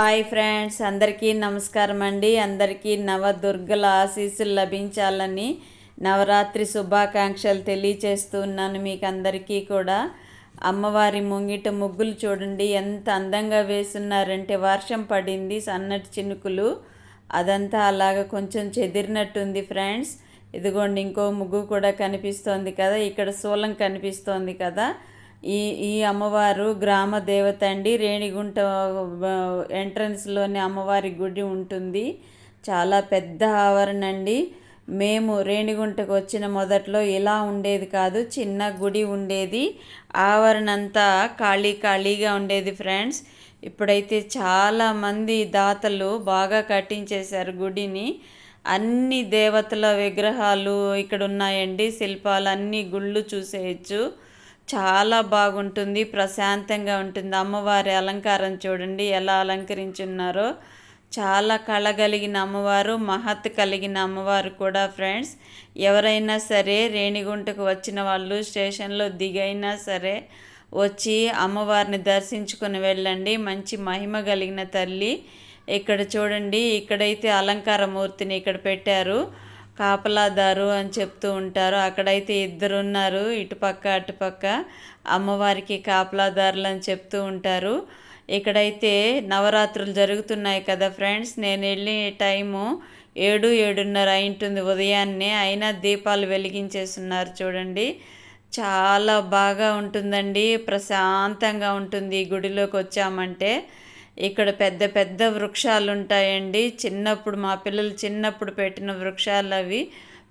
Hi friends అందరికీ నమస్కారం అండి. అందరికీ నవదుర్గల ఆశీస్సులు లభించాలని నవరాత్రి శుభాకాంక్షలు తెలియచేస్తున్నాను మీకు అందరికీ కూడా. అమ్మవారి ముంగిట ముగ్గులు చూడండి. ఎంత అందంగా వేస్తున్నారంటే వర్షం పడింది సన్నటి చినుకులు. అదంతా అలాగ కొంచెం చెదిరినట్టుంది ఫ్రెండ్స్. ఇదిగోండి ఇంకో ముగ్గు కూడా కనిపిస్తోంది కదా. ఇక్కడ శూలం కనిపిస్తోంది కదా. ఈ ఈ అమ్మవారు గ్రామ దేవత అండి. రేణిగుంట ఎంట్రన్స్లోని అమ్మవారి గుడి ఉంటుంది. చాలా పెద్ద ఆవరణ అండి. మేము రేణిగుంటకు వచ్చిన మొదట్లో ఇలా ఉండేది కాదు చిన్న గుడి ఉండేది. ఆవరణ అంతా ఖాళీ ఖాళీగా ఉండేది ఫ్రెండ్స్ ఇప్పుడైతే చాలామంది దాతలు బాగా కట్టించేశారు గుడిని. అన్ని దేవతల విగ్రహాలు ఇక్కడ ఉన్నాయండి శిల్పాలు అన్ని గుళ్ళు చూసేయచ్చు. చాలా బాగుంటుంది ప్రశాంతంగా ఉంటుంది. అమ్మవారి అలంకారం చూడండి ఎలా అలంకరించున్నారో. చాలా కళగలిగిన అమ్మవారు మహత్ కలిగిన అమ్మవారు కూడా ఫ్రెండ్స్. ఎవరైనా సరే రేణిగుంటకు వచ్చిన వాళ్ళు స్టేషన్లో దిగైనా సరే వచ్చి అమ్మవారిని దర్శించుకొని వెళ్ళండి. మంచి మహిమ కలిగిన తల్లి. ఇక్కడ చూడండి ఇక్కడైతే అలంకార మూర్తిని ఇక్కడ పెట్టారు. కాపలాదారు అని చెప్తూ ఉంటారు. అక్కడైతే ఇద్దరు ఉన్నారు ఇటుపక్క అటుపక్క అమ్మవారికి కాపలాదారులు అని చెప్తూ ఉంటారు. ఇక్కడైతే నవరాత్రులు జరుగుతున్నాయి కదా ఫ్రెండ్స్. నేను వెళ్ళిన టైము ఏడు ఏడున్నర అయింటుంది ఉదయాన్నే. అయినా దీపాలు వెలిగించేస్తున్నారు చూడండి. చాలా బాగా ఉంటుందండి. ప్రశాంతంగా ఉంటుంది ఈ గుడిలోకి వచ్చామంటే. ఇక్కడ పెద్ద పెద్ద వృక్షాలు ఉంటాయండి చిన్నప్పుడు మా పిల్లలు చిన్నప్పుడు పెట్టిన వృక్షాలు అవి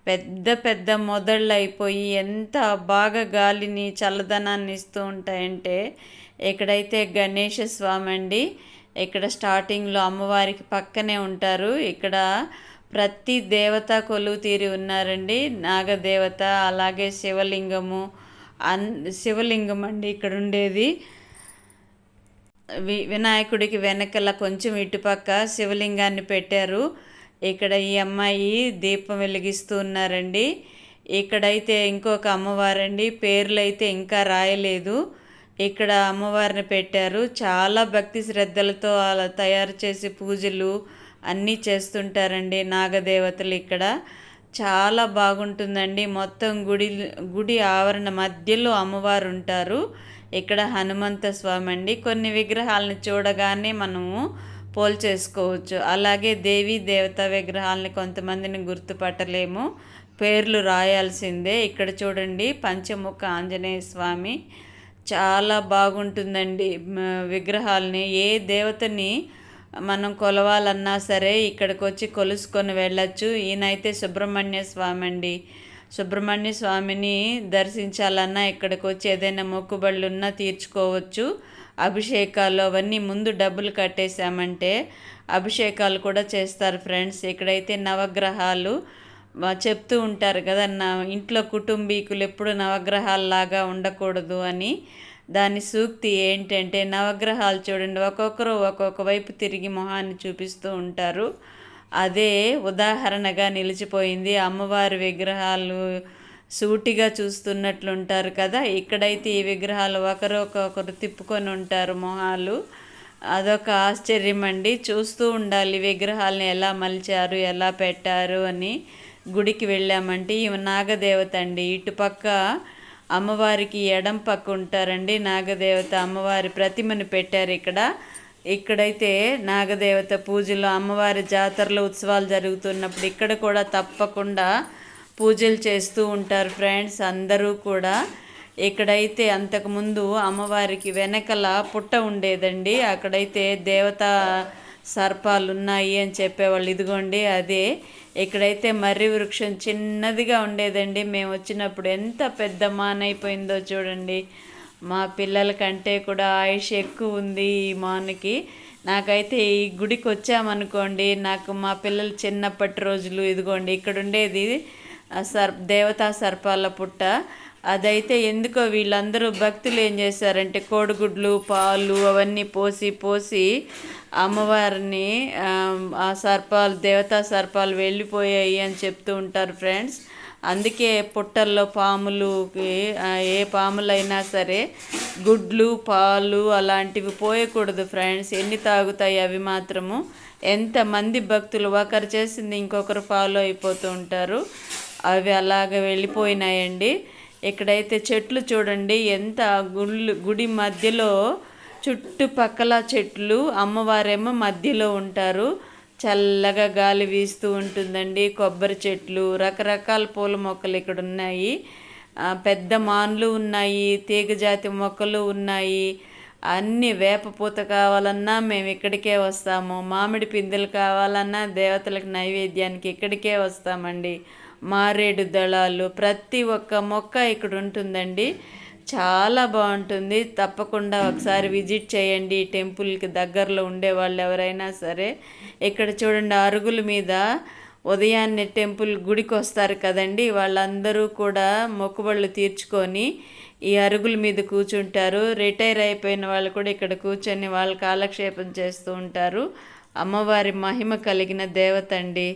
పెద్ద పెద్ద మొదళ్ళు అయిపోయి ఎంత బాగా గాలిని చల్లదనాన్ని ఇస్తూ ఉంటాయంటే ఇక్కడైతే గణేష స్వామి అండి ఇక్కడ స్టార్టింగ్లో అమ్మవారికి పక్కనే ఉంటారు. ఇక్కడ ప్రతి దేవత కొలువు తీరి ఉన్నారండి. నాగదేవత అలాగే శివలింగము అన్ శివలింగం అండి ఇక్కడ ఉండేది వి వినాయకుడికి వెనకల కొంచెం ఇటుపక్క శివలింగాన్ని పెట్టారు. ఇక్కడ ఈ అమ్మాయి దీపం వెలిగిస్తూ ఉన్నారండి. ఇక్కడైతే ఇంకొక అమ్మవారండి. పేర్లు అయితే ఇంకా రాయలేదు. ఇక్కడ అమ్మవారిని పెట్టారు. చాలా భక్తి శ్రద్ధలతో అలా తయారు చేసి పూజలు అన్నీ చేస్తుంటారండి నాగదేవతలు ఇక్కడ. చాలా బాగుంటుందండి. మొత్తం గుడి గుడి ఆవరణ మధ్యలో అమ్మవారు ఉంటారు. ఇక్కడ హనుమంత స్వామి అండి. కొన్ని విగ్రహాలను చూడగానే మనము పోల్ చేసుకోవచ్చు అలాగే దేవీ దేవత విగ్రహాలని కొంతమందిని గుర్తుపట్టలేము. పేర్లు రాయాల్సిందే. ఇక్కడ చూడండి పంచముఖ ఆంజనేయ స్వామి. చాలా బాగుంటుందండి విగ్రహాలని. ఏ దేవతని మనం కొలవాలన్నా సరే ఇక్కడికి వచ్చి కొలుసుకొని వెళ్ళచ్చు. ఈయనైతే సుబ్రహ్మణ్య స్వామి అండి. సుబ్రహ్మణ్య స్వామిని దర్శించాలన్నా ఇక్కడికి వచ్చి ఏదైనా మొక్కుబళ్ళు ఉన్నా తీర్చుకోవచ్చు. అభిషేకాలు అవన్నీ ముందు డబ్బులు కట్టేశామంటే అభిషేకాలు కూడా చేస్తారు ఫ్రెండ్స్. ఇక్కడైతే నవగ్రహాలు చెప్తూ ఉంటారు కదా నా ఇంట్లో కుటుంబీకులు ఎప్పుడు నవగ్రహాలలాగా ఉండకూడదు అని. దాని సూక్తి ఏంటంటే నవగ్రహాలు చూడండి ఒక్కొక్కరు ఒక్కొక్క వైపు తిరిగి మొహాన్ని చూపిస్తూ ఉంటారు. అదే ఉదాహరణగా నిలిచిపోయింది. అమ్మవారి విగ్రహాలు సూటిగా చూస్తున్నట్లుంటారు కదా. ఇక్కడైతే ఈ విగ్రహాలు ఒకరొకొకరు తిప్పుకొని ఉంటారు మొహాలు. అదొక ఆశ్చర్యం అండి చూస్తూ ఉండాలి విగ్రహాలను ఎలా మలిచారు ఎలా పెట్టారు అని గుడికి వెళ్ళామంటే ఇవి నాగదేవత అండి. ఇటుపక్క అమ్మవారికి ఎడం పక్క ఉంటారండి నాగదేవత. అమ్మవారి ప్రతిమను పెట్టారు ఇక్కడ. ఇక్కడైతే నాగదేవత పూజలు అమ్మవారి జాతరలో ఉత్సవాలు జరుగుతున్నప్పుడు ఇక్కడ కూడా తప్పకుండా పూజలు చేస్తూ ఉంటారు ఫ్రెండ్స్ అందరూ కూడా. ఇక్కడైతే అంతకుముందు అమ్మవారికి వెనకల పుట్ట ఉండేదండి. అక్కడైతే దేవతా సర్పాలు ఉన్నాయి అని చెప్పేవాళ్ళు ఇదిగోండి అదే. ఇక్కడైతే మర్రి వృక్షం చిన్నదిగా ఉండేదండి. మేము వచ్చినప్పుడు ఎంత పెద్ద మానైపోయిందో చూడండి. మా పిల్లల కంటే కూడా ఆయుష్ ఎక్కువ ఉంది ఈ మానుకి. నాకైతే ఈ గుడికి వచ్చామనుకోండి నాకు మా పిల్లలు చిన్నప్పటి రోజులు ఇదిగోండి ఇక్కడ ఉండేది సర్ దేవతా సర్పాల పుట్ట. అదైతే ఎందుకో వీళ్ళందరూ భక్తులు ఏం చేశారంటే కోడిగుడ్లు పాలు అవన్నీ పోసి పోసి అమ్మవారిని ఆ సర్పాలు దేవతా సర్పాలు వెళ్ళిపోయాయి అని చెప్తూ ఉంటారు ఫ్రెండ్స్. అందుకే పుట్టల్లో పాములుకి ఏ పాములైనా సరే గుడ్లు పాలు అలాంటివి పోయకూడదు ఫ్రెండ్స్. ఎన్ని తాగుతాయి అవి మాత్రము. ఎంతమంది భక్తులు ఒకరు చేసింది ఇంకొకరు ఫాలో అయిపోతూ ఉంటారు. అవి అలాగ వెళ్ళిపోయినాయండి. ఇక్కడైతే చెట్లు చూడండి ఎంత గుళ్ళు గుడి మధ్యలో చుట్టుపక్కల చెట్లు అమ్మవారేమో మధ్యలో ఉంటారు. చల్లగా గాలి వీస్తూ ఉంటుందండి. కొబ్బరి చెట్లు రకరకాల పూల మొక్కలు ఇక్కడ ఉన్నాయి పెద్ద మాన్లు ఉన్నాయి తీగజాతి మొక్కలు ఉన్నాయి. అన్ని వేప పూత కావాలన్నా మేము ఇక్కడికే వస్తాము. మామిడి పిందెలు కావాలన్నా దేవతలకు నైవేద్యానికి ఇక్కడికే వస్తామండి. మారేడు దళాలు ప్రతి ఒక్క మొక్క ఇక్కడ ఉంటుందండి చాలా బాగుంటుంది. తప్పకుండా ఒకసారి విజిట్ చేయండి. ఈ టెంపుల్కి దగ్గరలో ఉండే వాళ్ళు ఎవరైనా సరే ఇక్కడ చూడండి అరుగుల మీద ఉదయాన్నే టెంపుల్ గుడికి వస్తారు కదండి. వాళ్ళందరూ కూడా మొక్కుబళ్ళు తీర్చుకొని ఈ అరుగుల మీద కూర్చుంటారు. రిటైర్ అయిపోయిన వాళ్ళు కూడా ఇక్కడ కూర్చొని వాళ్ళ కాలక్షేపం చేస్తూ ఉంటారు. అమ్మవారి మహిమ కలిగిన దేవత అండి.